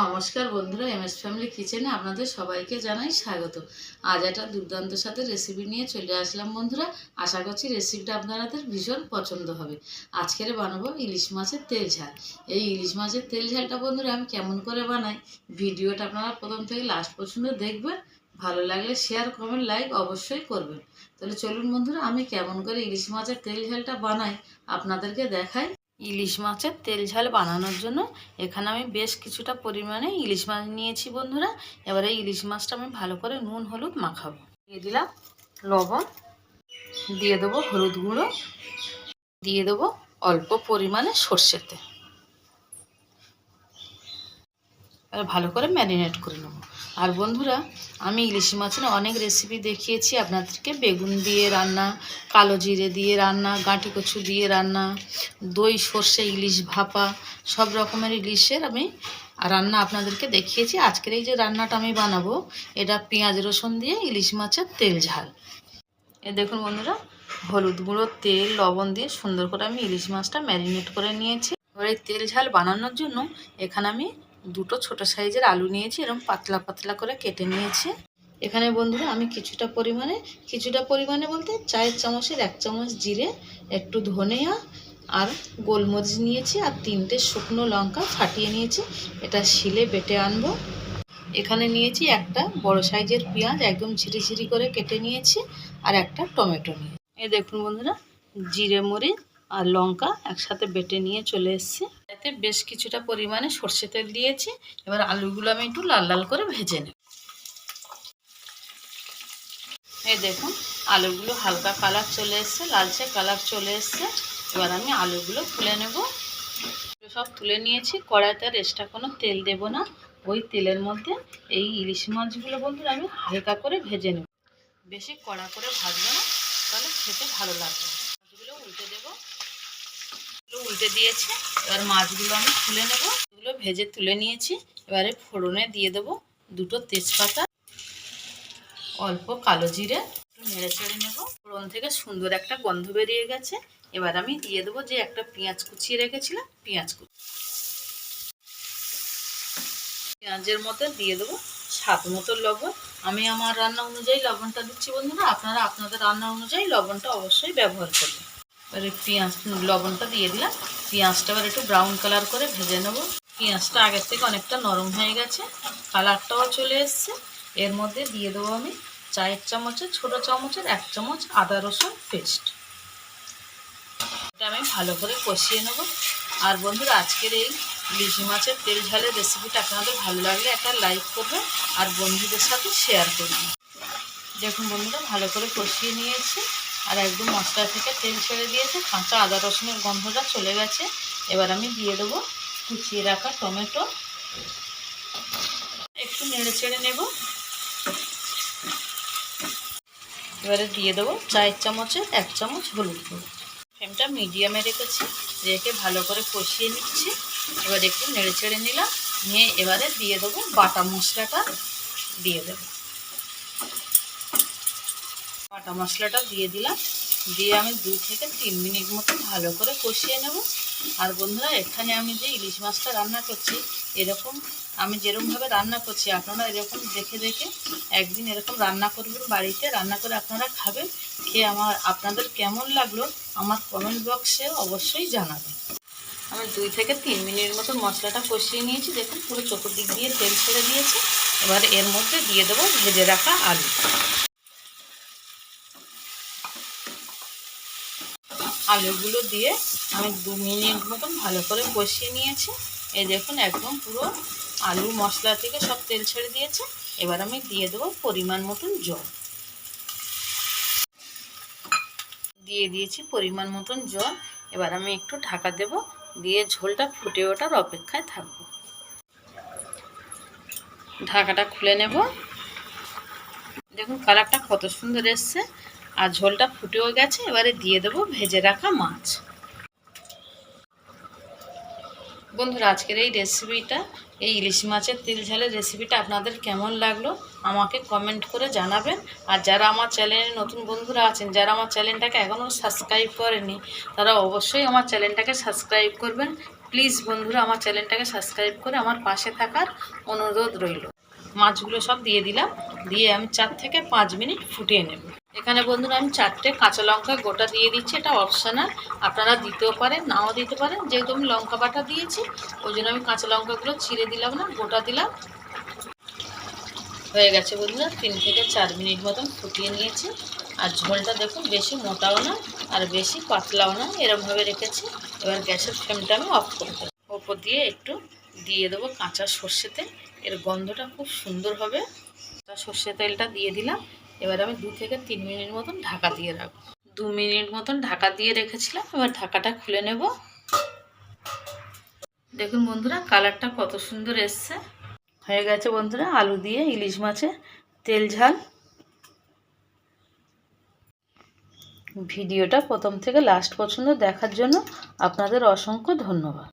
নমস্কার বন্ধুরা M S family কিচেনে আপনাদের সবাইকে জানাই স্বাগত। আজ একটা দুর্দান্ত সাথে রেসিপি নিয়ে চলে আসলাম বন্ধুরা। আশা করছি রেসিপিটা আপনাদের ভীষণ পছন্দ হবে। আজকের বানাবো ইলিশ মাছের তেল ঝাল। এই ইলিশ মাছের তেল ঝালটা বন্ধুরা, আমি কেমন করে বানাই ভিডিওটা আপনারা প্রথম থেকে লাস্ট পর্যন্ত দেখবেন। ভালো লাগলে শেয়ার কমেন্ট লাইক অবশ্যই করবেন। তাহলে চলুন বন্ধুরা, আমি কেমন করে ইলিশ মাছের তেল ঝালটা বানাই আপনাদেরকে দেখাই। ইলিশ মাছের তেল ঝাল বানানোর জন্য। এখানে আমি বেশ কিছুটা পরিমাণে ইলিশ মাছ নিয়েছি বন্ধুরা। এবারে ইলিশ মাছটা আমি ভালো করে নুন, হলুদ মাখাবো। দিয়ে দিলাম লবণ। দিয়ে দেবো হলুদ গুঁড়ো। দিয়ে দেবো অল্প পরিমাণে এবার ভালো করে ম্যারিনেট করে নেব। আর বন্ধুরা, আমি ইলিশ মাছের অনেক রেসিপি দেখিয়েছি। আপনাদেরকে বেগুন দিয়ে রান্না, কালো জিরে দিয়ে রান্না, গাঁটি কচু দিয়ে রান্না, দই, সর্ষে, ইলিশ ভাপা, সব রকমের ইলিশের আমি রান্না আপনাদেরকে দেখিয়েছি। আজকের এই যে রান্নাটা আমি বানাবো, এটা পেঁয়াজ রসুন দিয়ে ইলিশ মাছের তেল ঝাল। এ দেখুন বন্ধুরা, হলুদ গুঁড়ো, তেল, লবণ দিয়ে সুন্দর করে আমি ইলিশ মাছটা ম্যারিনেট করে নিয়েছি। এবার এই তেল ঝাল বানানোর জন্য এখানে আমি দুটো ছোট সাইজের আলু নিয়েছি এরকম পাতলা পাতলা করে কেটে নিয়েছি। এখানে বন্ধুরা আমি কিছুটা পরিমাণে কিছুটা পরিমাণে বলতে চায়ের চামচের এক চামচ জিরে, একটু ধনিয়া আর গোলমরিচ নিয়েছি আর তিনটে শুকনো লঙ্কা ফাটিয়ে নিয়েছি। এটা শিলে বেটে আনব। এখানে নিয়েছি একটা বড় সাইজের পেঁয়াজ, একদম ঝিরি ঝিরি করে কেটে নিয়েছি আর একটা টমেটো নিয়ে এই দেখুন বন্ধুরা, জিরে, মরিচ আর লঙ্কা একসাথে বেটে নিয়ে চলে এসেছি। এতে বেশ কিছুটা পরিমাণে সর্ষে তেল দিয়েছি। এবার আলুগুলো আমি একটু লাল লাল করে ভেজে নেব। এই দেখুন, আলুগুলো হালকা কালার চলে এসছে, লালচে কালার চলে এসছে। এবার আমি আলুগুলো তুলে নেব। সব তুলে নিয়েছি, কড়াইতে আর এক্সট্রা কোনো তেল দেব না। ওই তেলের মধ্যে এই ইলিশ মাছগুলো বন্ধুরা আমি হালকা করে ভেজে নেব। বেশি কড়া করে ভাজবো না, তাহলে খেতে ভালো লাগবে। উল্টে দিয়েছে। এবার মাছগুলো আমি তুলে নেব। এগুলো ভেজে তুলে নিয়েছি। এবারে ফোড়নে দিয়ে দেবো দুটো তেজপাতা। অল্প কালো জিরে। একটু নেড়ে চেড়ে নেব। ফোড়ন থেকে সুন্দর একটা গন্ধ বেরিয়ে গেছে। এবার আমি দিয়ে দেবো যে একটা পেঁয়াজ কুচিয়ে রেখেছিলাম, পেঁয়াজ কুচি। পেঁয়াজের মতো দিয়ে দেবো স্বাদ মতো লবণ। আমি আমার রান্না অনুযায়ী লবণটা দিচ্ছি বন্ধুরা। আপনারা আপনাদের রান্না অনুযায়ী লবণটা অবশ্যই ব্যবহার করবেন। এবারে পেঁয়াজ, লবণটা দিয়ে দিলাম। পেঁয়াজটা এবার একটু ব্রাউন কালার করে ভেজে নেব। পেঁয়াজটা আগের থেকে অনেকটা নরম হয়ে গেছে। কালারটাও চলে এসছে। এর মধ্যে দিয়ে দেবো আমি চায়ের চামচের, ছোটো চামচের এক চামচ আদা রসুন পেস্ট এটা আমি ভালো করে কষিয়ে নেব। আর বন্ধুরা, আজকের এই ইলিশ মাছের তেল ঝালের রেসিপিটা আপনাদের ভালো লাগলে একটা লাইক করবেন আর বন্ধুদের সাথে শেয়ার করবেন দেখুন বন্ধুরা, ভালো করে কষিয়ে নিয়েছি। আর একদম মশলা থেকে তেল ছেড়ে দিয়েছে, কাঁচা আদা রসুনের গন্ধটা চলে গেছে। এবার আমি দিয়ে দেবো কুচিয়ে রাখা টমেটো। একটু নেড়ে ছেড়ে নেব। এবারে দিয়ে দেবো চায়ের চামচের এক চামচ হলুদ গুঁড়ো। ফ্লেমটা মিডিয়ামে রেখেছি, রেখে ভালো করে কষিয়ে নিচ্ছি। এবার একটু নেড়ে ছেড়ে নিলাম, নিয়ে এবারে দিয়ে দেবো বাটা মশলাটা, দিয়ে দেবো। বাটা মশলাটা দিয়ে দিলাম। দিয়ে আমি দুই থেকে তিন মিনিট মতো ভালো করে কষিয়ে নেব। আর বন্ধুরা, এখানে আমি যে ইলিশ মাছটা রান্না করছি, এরকম আমি যেরকমভাবে রান্না করছি, আপনারা এরকম দেখে দেখে একদিন এরকম রান্না করবেন বাড়িতে। রান্না করে আপনারা খাবেন। খেয়ে আমার, আপনাদের কেমন লাগল আমার কমেন্ট বক্সে অবশ্যই জানাবেন। আমি দুই থেকে তিন মিনিট মতো মশলাটা কষিয়ে নিয়েছি। দেখুন, পুরো চতুর্দিক দিয়ে তেল ছেড়ে দিয়েছে। এবার এর মধ্যে দিয়ে দেবো ভেজে রাখা আলু। আলুগুলো দিয়ে আমি দু মিনিট মতন ভালো করে কষিয়ে নিয়েছি। এই দেখুন, একদম পুরো আলু মশলা থেকে সব তেল ছেড়ে দিয়েছে। এবার আমি দিয়ে দেবো পরিমাণ মতন জল। দিয়ে দিয়েছি পরিমাণ মতন জল। এবার আমি একটু ঢাকা দেব, দিয়ে ঝোলটা ফুটে ওঠার অপেক্ষায় থাকব। ঢাকাটা খুলে নেব। দেখুন, কালারটা কত সুন্দর এসছে। আর ঝোলটা ফুটেও গেছে, এবারে দিয়ে দেবো ভেজে রাখা মাছ। বন্ধুরা, আজকের এই রেসিপিটা এই ইলিশ মাছের তেল ঝালের রেসিপিটা আপনাদের কেমন লাগল আমাকে কমেন্ট করে জানাবেন। আর যারা আমার চ্যানেলে নতুন বন্ধুরা আছেন, যারা আমার চ্যানেলটাকে এখনও সাবস্ক্রাইব করেনি তারা অবশ্যই আমার চ্যানেলটাকে সাবস্ক্রাইব করবেন। প্লিজ বন্ধুরা, আমার চ্যানেলটাকে সাবস্ক্রাইব করে আমার পাশে থাকার অনুরোধ রইল। মাছগুলো সব দিয়ে দিলাম, দিয়ে আমি চার থেকে পাঁচ মিনিট ফুটিয়ে নেব। এখানে বন্ধুরা আমি চারটে কাঁচা লঙ্কা গোটা দিয়ে দিচ্ছি, এটা অপশনাল আপনারা দিতেও পারেন, নাও দিতে পারেন। যেহেতু আমি লঙ্কা বাটা দিয়েছি, ওই জন্য আমি কাঁচা লঙ্কাগুলো ছিঁড়ে দিলাম না, গোটা দিলাম। হয়ে গেছে বন্ধুরা, তিন থেকে চার মিনিট মতন ফুটিয়ে নিয়েছি। আর ঝোলটা দেখুন, বেশি মোটাও না, আর বেশি পাতলাও না, এরমভাবে রেখেছি। এবার গ্যাসের ফ্লেমটা আমি অফ করে ওপর দিয়ে একটু দিয়ে দেবো কাঁচা সর্ষে তেল এর গন্ধটা খুব সুন্দর হবে। সর্ষে তেলটা দিয়ে দিলাম। এবার আমি দু থেকে তিন মিনিট মতন ঢাকা দিয়ে রাখব। দু মিনিট মতন ঢাকা দিয়ে রেখেছিলাম, এবার ঢাকাটা খুলে নেব। দেখুন বন্ধুরা, কালারটা কত সুন্দর এসছে। হয়ে গেছে বন্ধুরা, আলু দিয়ে ইলিশ মাছে তেল ঝাল। ভিডিওটা প্রথম থেকে লাস্ট পর্যন্ত দেখার জন্য আপনাদের অসংখ্য ধন্যবাদ।